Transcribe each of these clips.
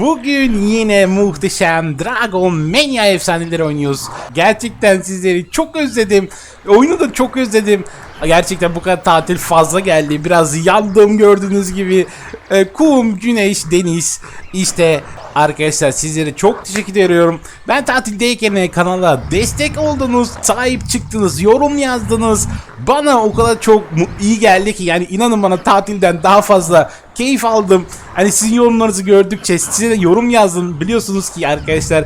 Bugün yine muhteşem Dragon Mania efsaneleri oynuyoruz. Gerçekten sizleri çok özledim. Oyunu da çok özledim. Gerçekten bu kadar tatil fazla geldi. Biraz yandım gördüğünüz gibi. Ee, kum, güneş, deniz. İşte arkadaşlar sizlere çok teşekkür ediyorum. Ben tatildeyken kanala destek oldunuz, sahip çıktınız, yorum yazdınız. Bana o kadar çok iyi geldi ki yani inanın bana tatilden daha fazla keyif aldım. Hani sizin yorumlarınızı gördükçe size de yorum yazdım. Biliyorsunuz ki arkadaşlar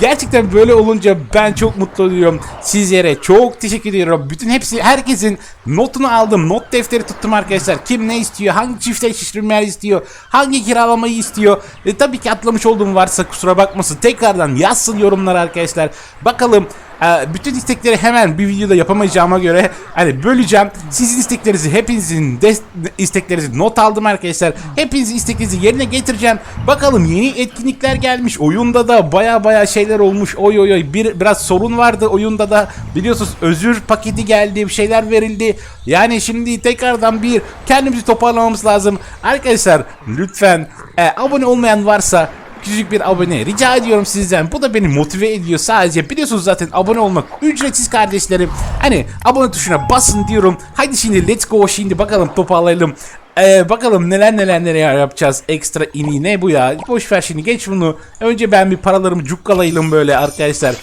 gerçekten böyle olunca ben çok mutlu oluyorum. Sizlere çok teşekkür ediyorum. Bütün hepsi herkesin notunu aldım. Not defteri tuttum arkadaşlar. Kim ne istiyor? Hangi çiftleştirmeler istiyor? Hangi kiralamayı istiyor? E, tabii ki atlamış olduğum varsa kusura bakmasın. Tekrardan yazsın yorumlara arkadaşlar. Bakalım bütün istekleri hemen bir videoda yapamayacağıma göre hani böleceğim. Sizin isteklerinizi hepinizin isteklerinizi not aldım arkadaşlar. Hepinizin isteklerinizi yerine getireceğim. Bakalım yeni etkinlikler gelmiş. Oyunda da baya baya şeyler olmuş. Oy oy oy bir biraz sorun vardı oyunda da. Biliyorsunuz özür paketi geldi. Bir şeyler verildi. Yani şimdi tekrardan bir kendimizi toparlamamız lazım. Arkadaşlar lütfen e, abone olmayan varsa küçük bir abone rica ediyorum sizden. Bu da beni motive ediyor sadece. Biliyorsunuz zaten abone olmak ücretsiz kardeşlerim. Hani abone tuşuna basın diyorum. Haydi şimdi let's go şimdi bakalım toparlayalım. Ee, bakalım neler neler neler yapacağız. Ekstra ini ne bu ya? Boş ver şimdi geç bunu. Önce ben bir paralarımı cukkalayalım böyle arkadaşlar.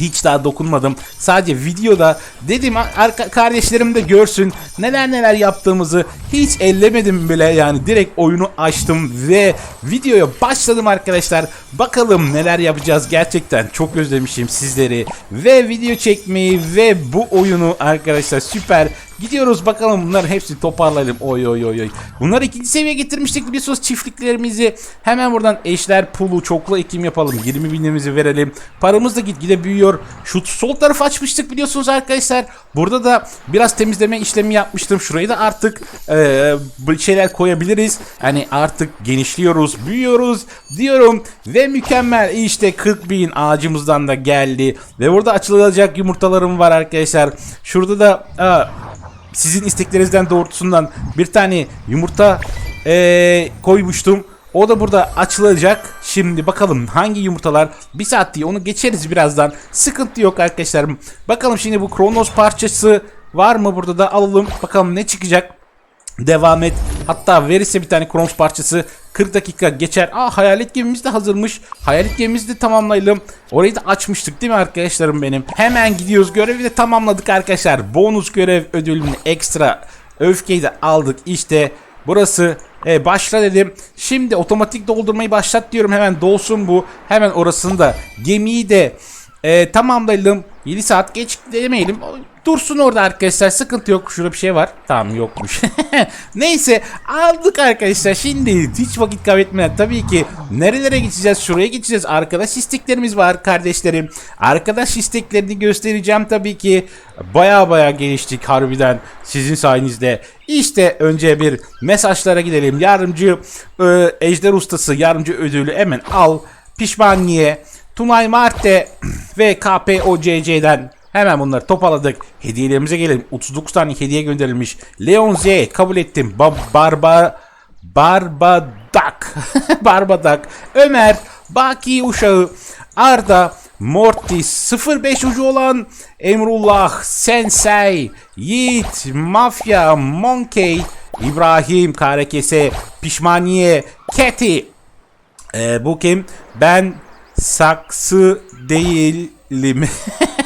Hiç daha dokunmadım. Sadece videoda dedim arka kardeşlerim de görsün neler neler yaptığımızı hiç ellemedim bile yani direkt oyunu açtım ve videoya başladım arkadaşlar. Bakalım neler yapacağız gerçekten çok özlemişim sizleri ve video çekmeyi ve bu oyunu arkadaşlar süper Gidiyoruz bakalım bunların hepsini toparlayalım. Oy oy oy oy. Bunları ikinci seviye getirmiştik biliyorsunuz çiftliklerimizi. Hemen buradan eşler pulu çoklu ekim yapalım. 20 binimizi verelim. Paramız da gitgide büyüyor. Şu sol tarafı açmıştık biliyorsunuz arkadaşlar. Burada da biraz temizleme işlemi yapmıştım. Şurayı da artık bir şeyler koyabiliriz. Hani artık genişliyoruz, büyüyoruz diyorum. Ve mükemmel işte 40 bin ağacımızdan da geldi. Ve burada açılacak yumurtalarım var arkadaşlar. Şurada da aa, sizin isteklerinizden doğrultusundan bir tane yumurta eee, koymuştum. O da burada açılacak. Şimdi bakalım hangi yumurtalar bir saat diye onu geçeriz birazdan. Sıkıntı yok arkadaşlar. Bakalım şimdi bu Kronos parçası var mı burada da alalım. Bakalım ne çıkacak. Devam et. Hatta verirse bir tane Kronos parçası 40 dakika geçer. Aa hayalet gemimiz de hazırmış. Hayalet gemimizi de tamamlayalım. Orayı da açmıştık değil mi arkadaşlarım benim? Hemen gidiyoruz. Görevi de tamamladık arkadaşlar. Bonus görev ödülünü ekstra öfkeyi de aldık. İşte burası e, başla dedim. Şimdi otomatik doldurmayı başlat diyorum. Hemen dolsun bu. Hemen orasını da gemiyi de e, tamamlayalım. 7 saat geç demeyelim. Dursun orada arkadaşlar sıkıntı yok. Şurada bir şey var. Tamam yokmuş. Neyse aldık arkadaşlar. Şimdi hiç vakit kaybetmeden tabii ki nerelere geçeceğiz? Şuraya geçeceğiz. Arkadaş isteklerimiz var kardeşlerim. Arkadaş isteklerini göstereceğim tabii ki. Baya baya geliştik harbiden sizin sayenizde. İşte önce bir mesajlara gidelim. Yardımcı e, Ejder Ustası yardımcı ödülü hemen al. Pişmaniye, Tunay Marte ve KPOCC'den hemen bunları toparladık. Hediyelerimize gelelim. 39 tane hediye gönderilmiş. Leon Z kabul ettim. Ba Barba Barbadak Barbadak Ömer Baki Uşağı Arda Mortis 05 ucu olan Emrullah Sensei Yiğit Mafya Monkey İbrahim Karekese Pişmaniye Keti ee, bu kim? Ben saksı değilim.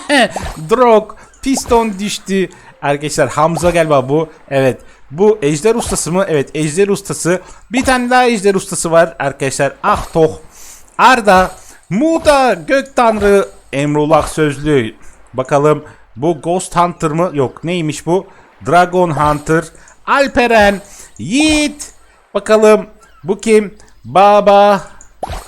Drog piston düştü. Arkadaşlar Hamza galiba bu. Evet. Bu ejder ustası mı? Evet ejder ustası. Bir tane daha ejder ustası var arkadaşlar. Ahtoh. Arda. Muda Gök Tanrı. Emrullah Sözlü. Bakalım bu Ghost Hunter mı? Yok neymiş bu? Dragon Hunter. Alperen. Yiğit. Bakalım bu kim? Baba.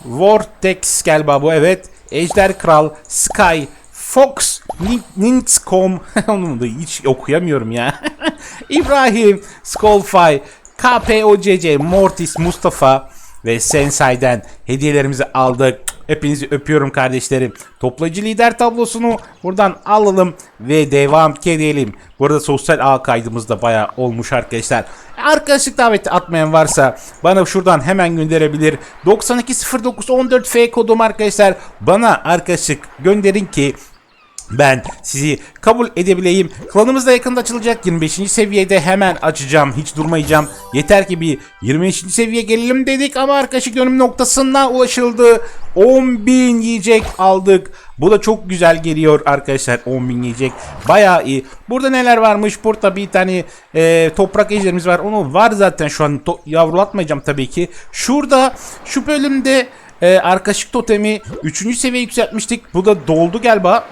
Vortex galiba bu evet. Ejder Kral, Sky, Fox, Nin- Nintscom. Onu da hiç okuyamıyorum ya. İbrahim, Skullfy, KPOCC, Mortis, Mustafa ve Sensei'den hediyelerimizi aldık. Hepinizi öpüyorum kardeşlerim. Toplayıcı lider tablosunu buradan alalım ve devam edelim. Burada sosyal ağ kaydımız da bayağı olmuş arkadaşlar. Arkadaşlık daveti atmayan varsa bana şuradan hemen gönderebilir. 920914F kodum arkadaşlar. Bana arkadaşlık gönderin ki ben sizi kabul edebileyim. Klanımız da yakında açılacak. 25. seviyede hemen açacağım. Hiç durmayacağım. Yeter ki bir 25. seviye gelelim dedik ama arkadaşlık dönüm noktasına ulaşıldı. 10.000 yiyecek aldık. Bu da çok güzel geliyor arkadaşlar. 10.000 yiyecek. Bayağı iyi. Burada neler varmış? Burada bir tane e, toprak ejderimiz var. Onu var zaten şu an. Yavrulatmayacağım tabii ki. Şurada şu bölümde e, arkadaşlık totemi 3. seviye yükseltmiştik. Bu da doldu galiba.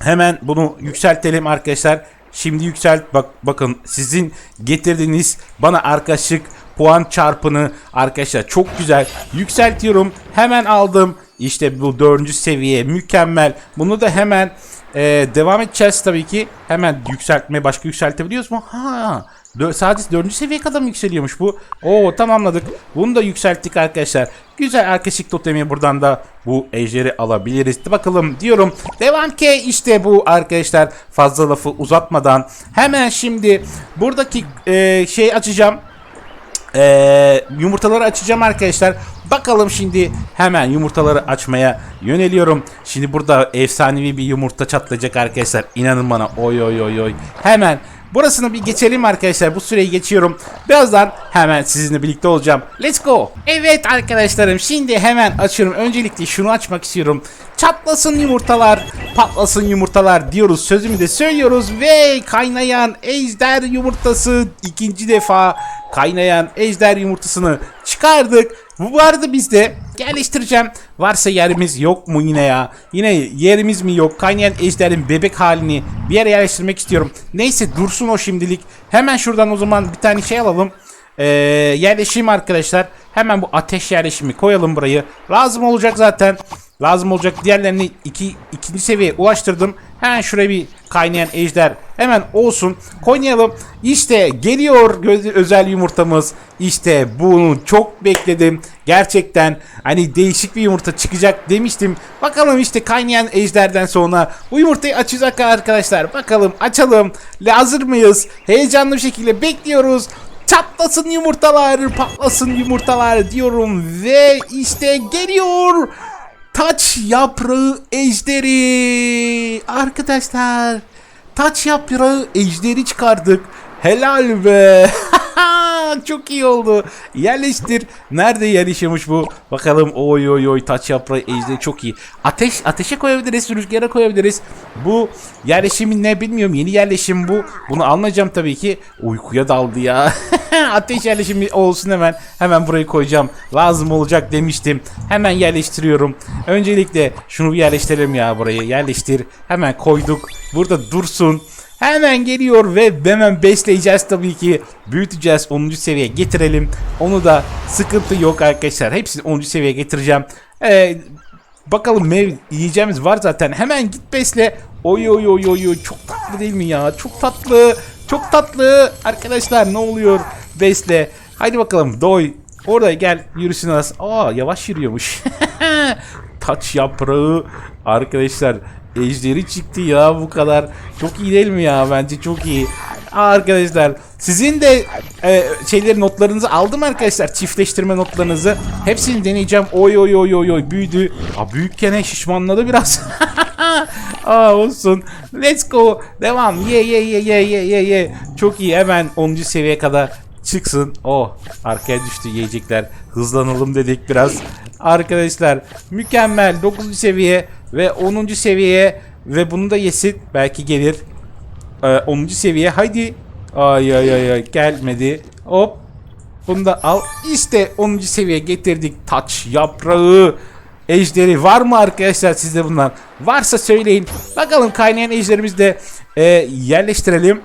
Hemen bunu yükseltelim arkadaşlar. Şimdi yükselt bak bakın sizin getirdiğiniz bana arkadaşlık puan çarpını arkadaşlar çok güzel yükseltiyorum. Hemen aldım. İşte bu dördüncü seviye mükemmel. Bunu da hemen e, devam edeceğiz tabii ki. Hemen yükseltme başka yükseltebiliyoruz mu? Ha. Dö- sadece dördüncü seviye kadar mı yükseliyormuş bu? Oo tamamladık. Bunu da yükselttik arkadaşlar. Güzel arkadaşlık totemi buradan da bu ejderi alabiliriz. Bakalım diyorum. Devam ki işte bu arkadaşlar fazla lafı uzatmadan hemen şimdi buradaki e, şey açacağım. Ee, yumurtaları açacağım arkadaşlar. Bakalım şimdi hemen yumurtaları açmaya yöneliyorum. Şimdi burada efsanevi bir yumurta çatlayacak arkadaşlar. İnanın bana. Oy oy oy oy. Hemen burasını bir geçelim arkadaşlar. Bu süreyi geçiyorum. Birazdan hemen sizinle birlikte olacağım. Let's go. Evet arkadaşlarım şimdi hemen açıyorum. Öncelikle şunu açmak istiyorum. Çatlasın yumurtalar, patlasın yumurtalar diyoruz. Sözümü de söylüyoruz ve kaynayan ejder yumurtası ikinci defa kaynayan ejder yumurtasını çıkardık. Bu arada biz de yerleştireceğim. Varsa yerimiz yok mu yine ya? Yine yerimiz mi yok? Kaynayan ejderin bebek halini bir yere yerleştirmek istiyorum. Neyse dursun o şimdilik. Hemen şuradan o zaman bir tane şey alalım. Ee, yerleşim arkadaşlar. Hemen bu ateş yerleşimi koyalım burayı. Lazım olacak zaten. Lazım olacak diğerlerini iki, ikinci seviyeye ulaştırdım. Hemen şuraya bir kaynayan ejder hemen olsun. Koyalım. İşte geliyor özel yumurtamız. İşte bunu çok bekledim. Gerçekten hani değişik bir yumurta çıkacak demiştim. Bakalım işte kaynayan ejderden sonra bu yumurtayı açacak arkadaşlar. Bakalım açalım. Hazır mıyız? Heyecanlı bir şekilde bekliyoruz. Çatlasın yumurtalar, patlasın yumurtalar diyorum ve işte geliyor. Taç yaprağı ejderi. Arkadaşlar taç yaprağı ejderi çıkardık. Helal be. Çok iyi oldu. Yerleştir. Nerede yerleşiyormuş bu? Bakalım. Oy oy oy taç yaprağı ejderi çok iyi. Ateş ateşe koyabiliriz, rüzgara koyabiliriz. Bu yerleşimin ne bilmiyorum. Yeni yerleşim bu. Bunu almayacağım tabii ki. Uykuya daldı ya. ateş yerleşimi olsun hemen. Hemen burayı koyacağım. Lazım olacak demiştim. Hemen yerleştiriyorum. Öncelikle şunu yerleştirelim ya burayı. Yerleştir. Hemen koyduk. Burada dursun. Hemen geliyor ve hemen besleyeceğiz tabii ki. Büyüteceğiz 10. seviyeye getirelim. Onu da sıkıntı yok arkadaşlar. Hepsini 10. seviyeye getireceğim. Ee, bakalım mev yiyeceğimiz var zaten. Hemen git besle. Oy oy oy oy oy çok tatlı değil mi ya? Çok tatlı. Çok tatlı. Arkadaşlar ne oluyor? Besle. Haydi bakalım doy. Orada gel yürüsün az. Aa yavaş yürüyormuş. Taç yaprağı. Arkadaşlar ejderi çıktı ya bu kadar. Çok iyi değil mi ya? Bence çok iyi. Arkadaşlar sizin de e, şeyleri notlarınızı aldım arkadaşlar. Çiftleştirme notlarınızı. Hepsini deneyeceğim. Oy oy oy oy oy büyüdü. Aa, büyükken şişmanladı biraz. Aa olsun. Let's go. Devam. Ye ye ye ye ye ye ye. Çok iyi. Hemen 10. seviyeye kadar çıksın. Oh arkaya düştü yiyecekler. Hızlanalım dedik biraz. Arkadaşlar mükemmel 9. seviye ve 10. seviyeye ve bunu da yesin. Belki gelir. Ee, 10. seviye. Haydi. Ay ay ay gelmedi. Hop. Bunu da al. İşte 10. seviye getirdik. Taç yaprağı. Ejderi var mı arkadaşlar sizde bunlar? Varsa söyleyin. Bakalım kaynayan ejderimizi de e, yerleştirelim.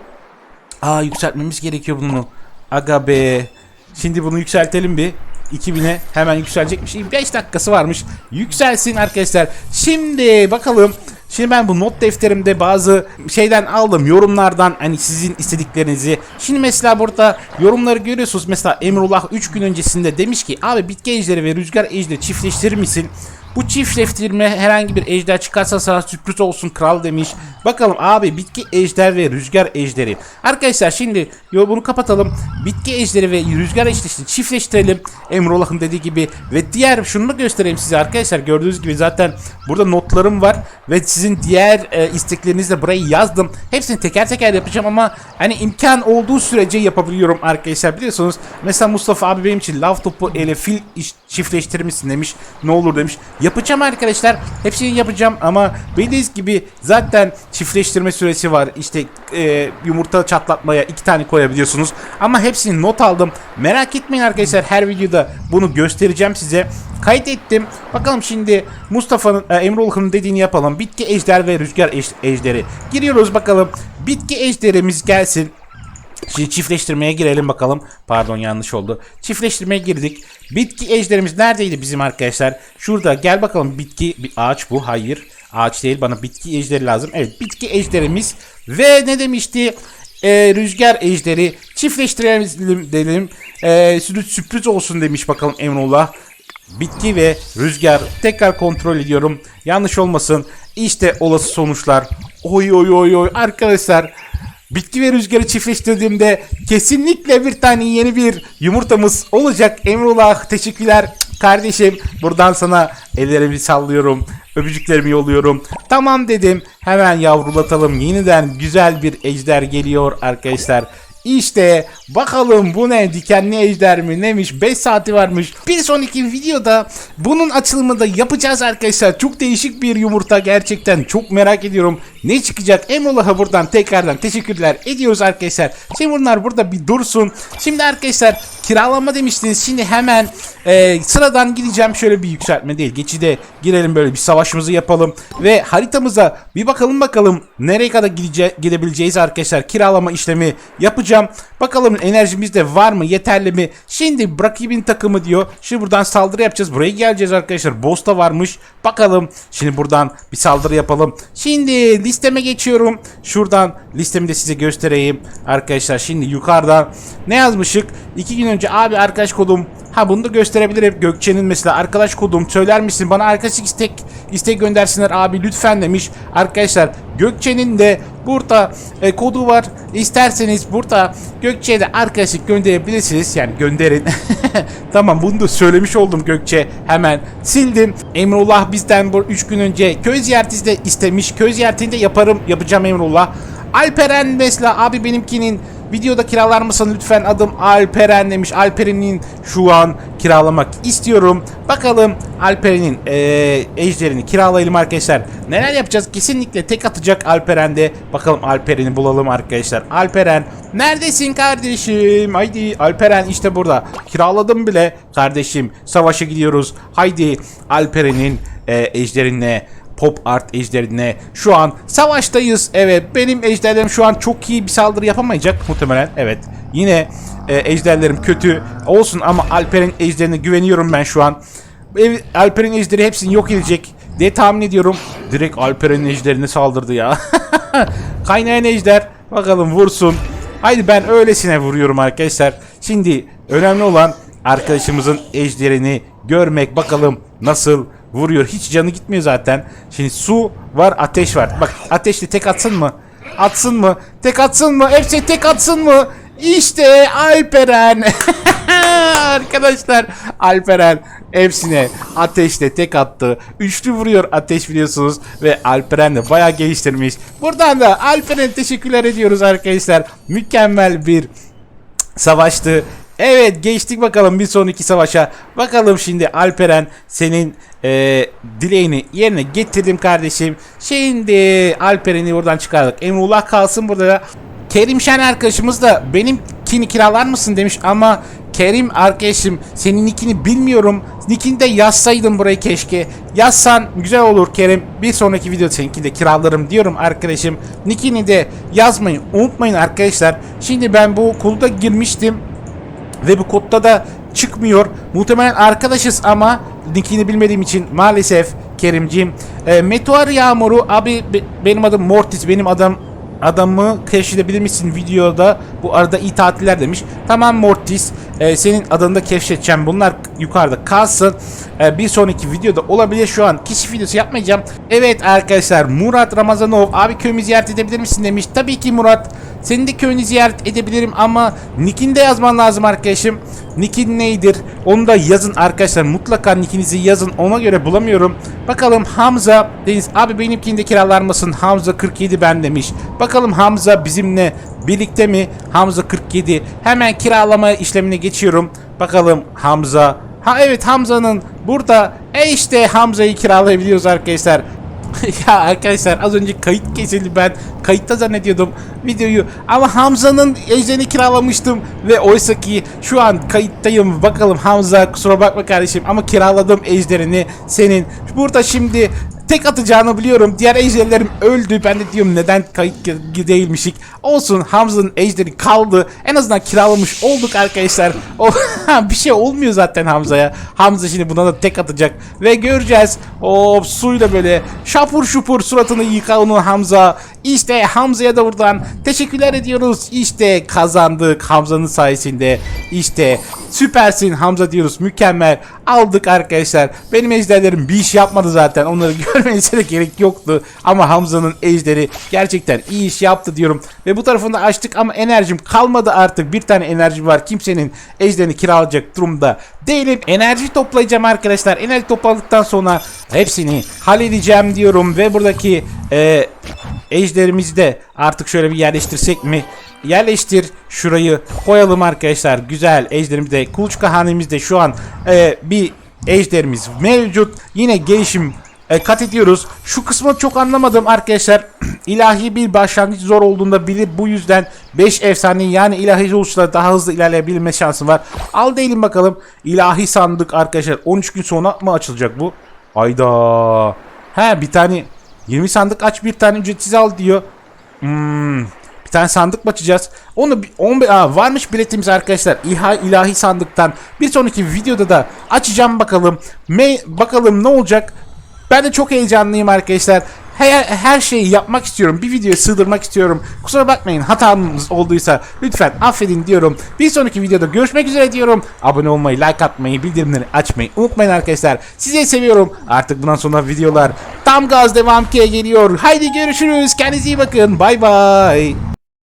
Aa yükseltmemiz gerekiyor bunu. Aga be. Şimdi bunu yükseltelim bir. 2000'e hemen yükselecekmiş. 5 dakikası varmış. Yükselsin arkadaşlar. Şimdi bakalım. Şimdi ben bu not defterimde bazı şeyden aldım yorumlardan hani sizin istediklerinizi. Şimdi mesela burada yorumları görüyorsunuz. Mesela Emrullah 3 gün öncesinde demiş ki abi bitki ejderi ve rüzgar ejderi çiftleştirir misin? Bu çiftleştirme herhangi bir ejder çıkarsa sana sürpriz olsun kral demiş. Bakalım abi bitki ejder ve rüzgar ejderi. Arkadaşlar şimdi yo bunu kapatalım. Bitki ejderi ve rüzgar ejderi çiftleştirelim. Emrullah'ın dediği gibi ve diğer şunu da göstereyim size arkadaşlar. Gördüğünüz gibi zaten burada notlarım var ve sizin diğer e, isteklerinizi de buraya yazdım. Hepsini teker teker yapacağım ama hani imkan olduğu sürece yapabiliyorum arkadaşlar biliyorsunuz. Mesela Mustafa abi benim için lav topu ile fil iş, çiftleştirir misin demiş. Ne olur demiş. Yapacağım arkadaşlar. Hepsini yapacağım ama bildiğiniz gibi zaten çiftleştirme süresi var. İşte e, yumurta çatlatmaya iki tane koyabiliyorsunuz. Ama hepsini not aldım. Merak etmeyin arkadaşlar her videoda bunu göstereceğim size. Kaydettim. Bakalım şimdi Mustafa'nın e, Emrullah'ın dediğini yapalım. Bitki ejder ve rüzgar ej- ejderi. Giriyoruz bakalım. Bitki ejderimiz gelsin. Şimdi çiftleştirmeye girelim bakalım. Pardon yanlış oldu. Çiftleştirmeye girdik. Bitki ejderimiz neredeydi bizim arkadaşlar? Şurada gel bakalım bitki bir ağaç bu. Hayır. Ağaç değil bana bitki ejderi lazım. Evet bitki ejderimiz ve ne demişti? Ee, rüzgar ejderi çiftleştirelim dedim. Ee, sürpriz olsun demiş bakalım Emrullah. Bitki ve rüzgar tekrar kontrol ediyorum. Yanlış olmasın. İşte olası sonuçlar. Oy oy oy oy arkadaşlar. Bitki ve rüzgarı çiftleştirdiğimde kesinlikle bir tane yeni bir yumurtamız olacak. Emrullah teşekkürler kardeşim. Buradan sana ellerimi sallıyorum. Öpücüklerimi yolluyorum. Tamam dedim. Hemen yavrulatalım. Yeniden güzel bir ejder geliyor arkadaşlar. İşte bakalım bu ne dikenli ejder mi neymiş 5 saati varmış. Bir sonraki videoda bunun açılımını da yapacağız arkadaşlar. Çok değişik bir yumurta gerçekten çok merak ediyorum. Ne çıkacak Emrullah'a buradan tekrardan teşekkürler ediyoruz arkadaşlar. Şimdi bunlar burada bir dursun. Şimdi arkadaşlar kiralama demiştiniz. Şimdi hemen e, sıradan gideceğim şöyle bir yükseltme değil. Geçide girelim böyle bir savaşımızı yapalım. Ve haritamıza bir bakalım bakalım nereye kadar gidebileceğiz arkadaşlar. Kiralama işlemi yapacağım. Bakalım enerjimiz de var mı yeterli mi? Şimdi rakibin takımı diyor. Şimdi buradan saldırı yapacağız. Buraya geleceğiz arkadaşlar. Boss da varmış. Bakalım. Şimdi buradan bir saldırı yapalım. Şimdi listeme geçiyorum. Şuradan listemi de size göstereyim. Arkadaşlar şimdi yukarıdan ne yazmışık? İki gün önce abi arkadaş kodum Ha bunu da gösterebilirim. Gökçe'nin mesela arkadaş kodum söyler misin? Bana arkadaşlık istek istek göndersinler abi lütfen demiş. Arkadaşlar Gökçe'nin de burada e, kodu var. İsterseniz burada Gökçe'ye de arkadaşlık gönderebilirsiniz. Yani gönderin. tamam bunu da söylemiş oldum Gökçe. Hemen sildim. Emrullah bizden bu 3 gün önce köy ziyareti de istemiş. Köy ziyaretini de yaparım. Yapacağım Emrullah. Alperen mesela abi benimkinin Videoda kiralar mısın lütfen adım Alperen demiş. Alperen'in şu an kiralamak istiyorum. Bakalım Alperen'in eee ejderini kiralayalım arkadaşlar. Neler yapacağız? Kesinlikle tek atacak Alperen'de. Bakalım Alperen'i bulalım arkadaşlar. Alperen neredesin kardeşim? Haydi Alperen işte burada. Kiraladım bile kardeşim. Savaşa gidiyoruz. Haydi Alperen'in eee ejderinle Pop Art ejderine şu an savaştayız. Evet benim ejderlerim şu an çok iyi bir saldırı yapamayacak muhtemelen. Evet yine e, ejderlerim kötü olsun ama Alper'in ejderine güveniyorum ben şu an. Alper'in ejderi hepsini yok edecek diye tahmin ediyorum. Direkt Alper'in ejderine saldırdı ya. Kaynayan ejder bakalım vursun. Haydi ben öylesine vuruyorum arkadaşlar. Şimdi önemli olan arkadaşımızın ejderini görmek bakalım nasıl vuruyor. Hiç canı gitmiyor zaten. Şimdi su var, ateş var. Bak ateşli tek atsın mı? Atsın mı? Tek atsın mı? Hepsi tek atsın mı? İşte Alperen. Arkadaşlar Alperen hepsine ateşle tek attı. Üçlü vuruyor ateş biliyorsunuz ve Alperen de bayağı geliştirmiş. Buradan da Alperen teşekkürler ediyoruz arkadaşlar. Mükemmel bir savaştı. Evet geçtik bakalım bir sonraki savaşa. Bakalım şimdi Alperen senin e, dileğini yerine getirdim kardeşim. Şimdi Alperen'i buradan çıkardık. Emrullah kalsın burada da. Kerim Şen arkadaşımız da benimkini kiralar mısın demiş ama Kerim arkadaşım senin nickini bilmiyorum. Nickini de yazsaydın burayı keşke. Yazsan güzel olur Kerim. Bir sonraki video seninki de kiralarım diyorum arkadaşım. Nickini de yazmayı unutmayın arkadaşlar. Şimdi ben bu kulda girmiştim. Ve bu kodda da çıkmıyor. Muhtemelen arkadaşız ama nickini bilmediğim için maalesef Kerimciğim. E, Meteor Yağmuru abi be- benim adım Mortis benim adım adamı keşfedebilir misin videoda bu arada iyi tatiller demiş. Tamam Mortis e, senin adını da keşfedeceğim. Bunlar yukarıda kalsın. E, bir sonraki videoda olabilir şu an keşif videosu yapmayacağım. Evet arkadaşlar Murat Ramazanov abi köyümü ziyaret edebilir misin demiş. Tabii ki Murat. Senin de köyünü ziyaret edebilirim ama nickini de yazman lazım arkadaşım. Nickin neydir? Onu da yazın arkadaşlar. Mutlaka nickinizi yazın. Ona göre bulamıyorum. Bakalım Hamza Deniz abi benimkini de kiralar mısın? Hamza 47 ben demiş. Bakalım Hamza bizimle birlikte mi? Hamza 47. Hemen kiralama işlemine geçiyorum. Bakalım Hamza. Ha evet Hamza'nın burada. E işte Hamza'yı kiralayabiliyoruz arkadaşlar. ya arkadaşlar az önce kayıt kesildi ben kayıtta zannediyordum videoyu ama Hamza'nın ejderini kiralamıştım ve oysa ki şu an kayıttayım bakalım Hamza kusura bakma kardeşim ama kiraladım ejderini senin burada şimdi tek atacağını biliyorum. Diğer ejderlerim öldü. Ben de diyorum neden kayıt değilmişik? Olsun Hamza'nın ejderi kaldı. En azından kiralamış olduk arkadaşlar. O bir şey olmuyor zaten Hamza'ya. Hamza şimdi buna da tek atacak. Ve göreceğiz. O suyla böyle şapur şupur suratını yıka onun Hamza. İşte Hamza'ya da buradan teşekkürler ediyoruz. İşte kazandık Hamza'nın sayesinde. İşte süpersin Hamza diyoruz. Mükemmel. Aldık arkadaşlar. Benim ejderlerim bir iş yapmadı zaten. Onları görmenize de gerek yoktu. Ama Hamza'nın ejderi gerçekten iyi iş yaptı diyorum. Ve bu tarafını da açtık ama enerjim kalmadı artık. Bir tane enerji var. Kimsenin ejderini kiralayacak durumda değilim. Enerji toplayacağım arkadaşlar. Enerji topladıktan sonra hepsini halledeceğim diyorum. Ve buradaki e, ejderimizi de artık şöyle bir yerleştirsek mi? Yerleştir. Şurayı koyalım arkadaşlar. Güzel. Ejderimiz de kuluçka hanemizde şu an e, bir ejderimiz mevcut. Yine gelişim e, kat ediyoruz. Şu kısmı çok anlamadım arkadaşlar. ilahi bir başlangıç zor olduğunda bilir. Bu yüzden 5 efsane yani ilahi oluşla daha hızlı ilerleyebilme şansı var. Al değilim bakalım. İlahi sandık arkadaşlar. 13 gün sonra mı açılacak bu? Ayda. He bir tane 20 sandık aç bir tane ücretsiz al diyor. Hmm. Bir tane sandık mı açacağız? Onu bir- 15 aa, varmış biletimiz arkadaşlar. İha, ilahi sandıktan. Bir sonraki videoda da açacağım bakalım. Me bakalım ne olacak? Ben de çok heyecanlıyım arkadaşlar. Her, her şeyi yapmak istiyorum. Bir videoya sığdırmak istiyorum. Kusura bakmayın hatamız olduysa lütfen affedin diyorum. Bir sonraki videoda görüşmek üzere diyorum. Abone olmayı, like atmayı, bildirimleri açmayı unutmayın arkadaşlar. Sizi seviyorum. Artık bundan sonra videolar tam gaz devam ki geliyor. Haydi görüşürüz. Kendinize iyi bakın. Bay bay.